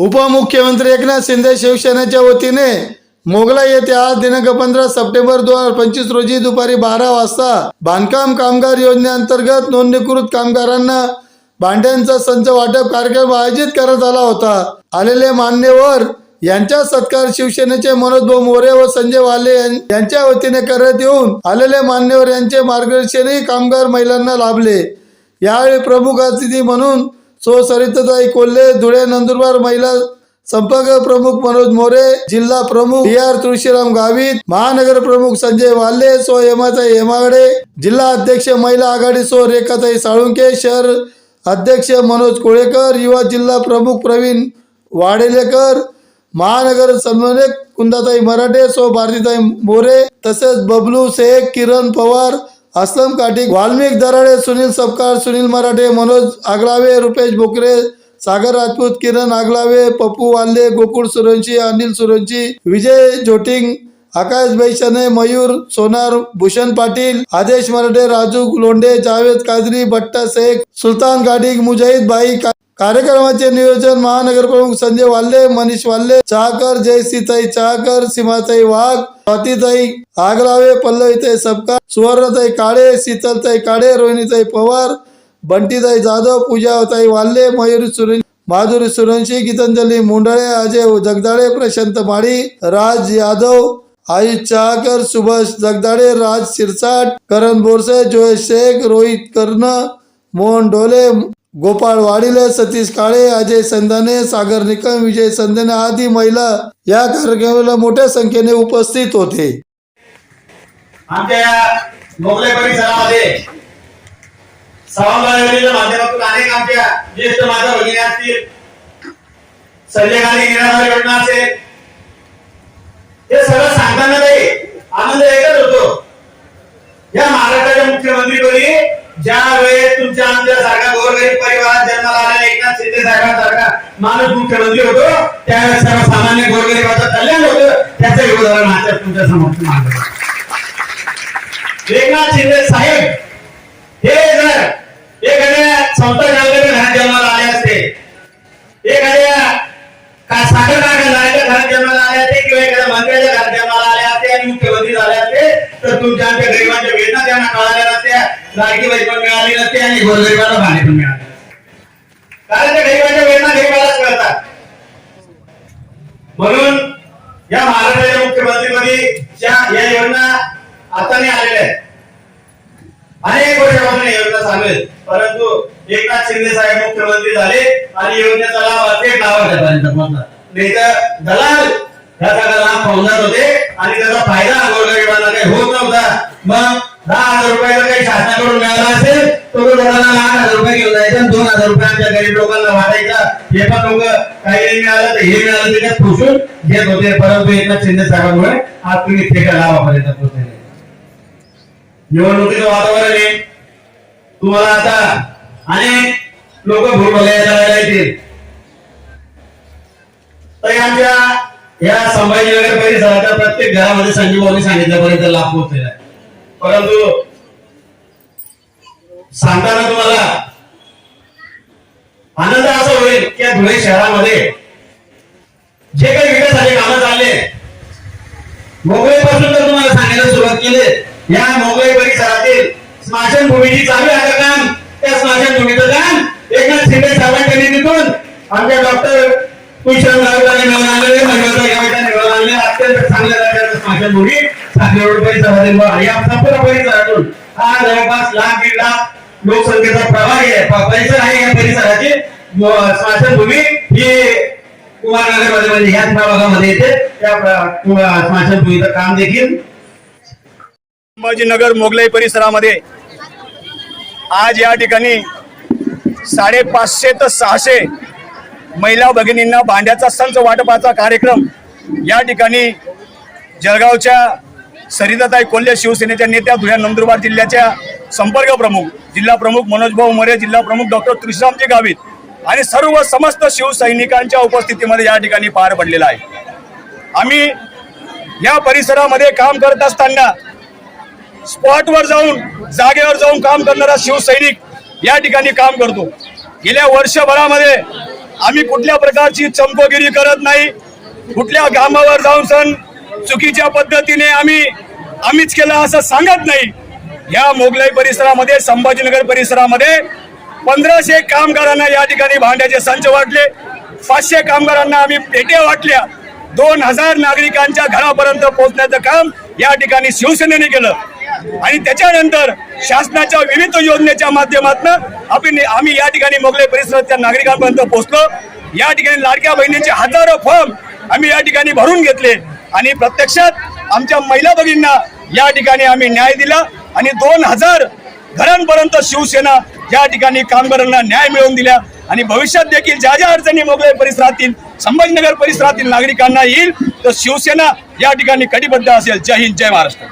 उपमुख्यमंत्री एकनाथ शिंदे शिवसेनेच्या वतीने मोगला येथे आज दिनांक पंधरा सप्टेंबर दोन हजार पंचवीस रोजी दुपारी बारा वाजता बांधकाम कामगार योजनेअंतर्गत नोंदणीकृत कामगारांना भांड्यांचा संच वाटप कार्यक्रम आयोजित करण्यात आला होता. आलेले मान्यवर यांच्या सत्कार शिवसेनेचे मनोज भाऊ मोरे व संजय वाले यांच्या वतीने करण्यात येऊन आलेले मान्यवर यांचे मार्गदर्शनही कामगार महिलांना लाभले. यावेळी प्रमुख अतिथी म्हणून सो सरिताताई कोल्हे धुळे नंदुरबार महिला संपर्क प्रमुख मनोज मोरे जिल्हा प्रमुख डी आर तुळशीराम गावित महानगर प्रमुख संजय वाल्हे सो हेमाताई हेमागडे जिल्हा अध्यक्ष महिला आघाडी सो रेखाताई साळुंके शहर अध्यक्ष मनोज कोळेकर युवा जिल्हा प्रमुख प्रवीण वाडेलेकर महानगर समन्वयक कुंदाताई मराठे सो भारतीताई मोरे तसेच बबलू शेख किरण पवार असलम काटिक वाल्मिक दराडे सुनील सपकाळ सुनील मराठे मनोज आगलावे रुपेश बोकरे सागर राजपूत किरण आगलावे पप्पू वाल्ले गोकुळ सुरंशी अनिल सुरंशी विजय जोटिंग आकाश बैशने मयूर सोनार भूषण पाटील आदेश मराठे राजू लोंढे जावेद काजरी भट्टा शेख सुलतान गाडीक मुजाहिद भाई का- कार्यक्रमाचे नियोजन महानगर प्रमुख संजय वाल्ले मनीष वाल्ले चाकर जयसीताई चहाकर सीमाताई वाघ स्वातीताई आगलावे पल्लवीताई सबका सुवर्णताई काळे शीतलताई काळे रोहिणीताई पवार बंटीताई जाधव पूजाताई वाल्ले मयुरी सुरेश माधुरी सुरंशी गीतांजली मुंडळे अजय जगदाळे प्रशांत माळी राज यादव आयुष चहाकर सुभाष जगदाळे राज शिरसाट करण बोरसे जोय शेख रोहित कर्ण मोहन डोले गोपाळ वाडिले सतीश काळे अजय संधाने सागर निकम विजय संधाने आदी महिला या कार्यक्रमाला मोठ्या संख्येने उपस्थित होते. आमच्या मोगले परिसरामध्ये सभागृह माध्यमातून अनेक आमच्या ज्येष्ठ माझ्या भगिनी असतील संजय गांधी निराधार योजना असेल हे सगळं सांगताना काही आनंद एकच होतो या महाराष्ट्राच्या मुख्यमंत्रीपदी ज्या वेळेस तुमच्या आमच्या सारखा गोरगरीब परिवारात जन्माला आलेला एकनाथ शिंदे साहेबांसारखा माणूस मुख्यमंत्री होतो. त्या सर्वसामान्य गोरगरिबाचं कल्याण होतं. त्याचं योगदान आज तुमच्यासमोर मांडलं एकनाथ शिंदे साहेब हे जर एखाद्या संत नागरिक घरात जन्माला आले असते एखाद्या का साखर कारखान्याच्या घरात जन्माला आले असते किंवा एखाद्या मंत्र्याच्या घरात जन्माला आले असते आणि मुख्यमंत्री झाले असते तर तुमच्या आमच्या गरिबांच्या वेदना त्यांना कळाल्या नसत्या लाडकी बाई पण मिळाली नसते आणि गोरगरिबाला भाणे पण मिळाले कारण त्या गरिबांच्या वेदना गरिबालाच कळतात म्हणून या महाराष्ट्राच्या मुख्यमंत्रीमध्ये ज्या या योजना आता नाही आलेल्या आहेत. अनेक वर्षापासून योजना चालू आहेत परंतु एकनाथ शिंदे साहेब मुख्यमंत्री झाले आणि योजनेचा लाभ थेट लाभार्थ्यापर्यंत पोहोचला नाही तर दलाल त्याचा होते. आणि त्याचा फायदा गोरगरिबांना काही होत नव्हता. मग दहा हजार रुपयाला काही शासनाकडून मिळाला असेल तो तो दलाला आठ हजार रुपये घेऊन जायचा दोन हजार रुपये आमच्या गरीब लोकांना वाटायचा. हे पण लोक काही मिळालं तर हे मिळालं त्याच्यात खुशून घेत होते. परंतु एकनाथ शिंदे साहेबांमुळे आज तुम्ही ठेका लावापर्यंत पोहोचले निवडणुकीचं वातावरण आहे. तुम्हाला आता अनेक लोक भूल करायला येतील तर आमच्या या संभाजीनगर परिसराच्या प्रत्येक घरामध्ये संजीवभाऊनी सांगितल्यापर्यंत लाभ पोहोचलेला आहे परंतु सांगताना तुम्हाला आनंद असा होईल की या धुळे शहरामध्ये जे काही विकासाचे कामं चालले मोगळेपासून तर तुम्हाला सांगायला सुरुवात केली. या मोगळे परिसरातील स्मशानभूमीची चालू आहे आता काम त्या स्मशानभूमीचं काम एकनाथ शिंदे साहेबांच्या निधीतून आमच्या डॉक्टर तुषार अत्यंत चांगल्या दर्जाचं माझ्या मुली रोड परिसरातील या संपूर्ण परिसरातून हा जवळपास लाख दीड लाख लोकसंख्येचा प्रभाग आहे. परिसर आहे या परिसराची. स्मशानभूमी स्माशनभूमी ही कुमारनगरमध्ये म्हणजे ह्याच प्रभागामध्ये येते. त्या स्मशानभूमीचं काम देखील संभाजीनगर मोगलाई परिसरामध्ये आज या ठिकाणी साडेपाचशे तर सहाशे महिला भगिनींना भांड्याचा संच वाटपाचा कार्यक्रम या ठिकाणी जळगावच्या सरिताताई कोल्हे शिवसेनेच्या नेत्या धुळ्या नंदुरबार जिल्ह्याच्या संपर्क प्रमुख जिल्हा प्रमुख मनोज भाऊ मोरे जिल्हा प्रमुख डॉक्टर त्रिश्रामजी गावित आणि सर्व समस्त शिवसैनिकांच्या उपस्थितीमध्ये या ठिकाणी पार पडलेला आहे. आम्ही या परिसरामध्ये काम करत असताना स्पॉटवर जाऊन जागेवर जाऊन काम करणारा शिवसैनिक या ठिकाणी काम करतो. गेल्या वर्षभरामध्ये आम्ही कुठल्या प्रकारची चमकोगिरी करत नाही. कुठल्या कामावर जाऊन सण चुकीच्या पद्धतीने आम्ही आम्हीच केलं असं सांगत नाही. या मोगलाई परिसरामध्ये संभाजीनगर परिसरामध्ये पंधराशे कामगारांना या ठिकाणी भांड्याचे संच वाटले. पाचशे कामगारांना आम्ही पेट्या वाटल्या. दोन हजार नागरिकांच्या घरापर्यंत पोहोचण्याचं काम या ठिकाणी शिवसेनेने केलं. आणि त्याच्यानंतर शासनाच्या विविध योजनेच्या माध्यमातून आपण आम्ही या ठिकाणी मोगलाई परिसरातल्या नागरिकांपर्यंत पोहोचलो. या ठिकाणी लाडक्या बहिणींचे हजारो फॉर्म आम्ही या ठिकाणी भरून घेतले. आणि प्रत्यक्षात आमच्या महिला भगिनींना या ठिकाणी आम्ही न्याय दिला. आणि दोन हजार घरांपर्यंत शिवसेना या ठिकाणी कामगारांना न्याय मिळवून दिला. आणि भविष्यात देखील ज्या ज्या अडचणी मोगळे परिसरातील संभाजीनगर परिसरातील नागरिकांना येईल तर शिवसेना या ठिकाणी कटिबद्ध असेल. जय हिंद जय महाराष्ट्र.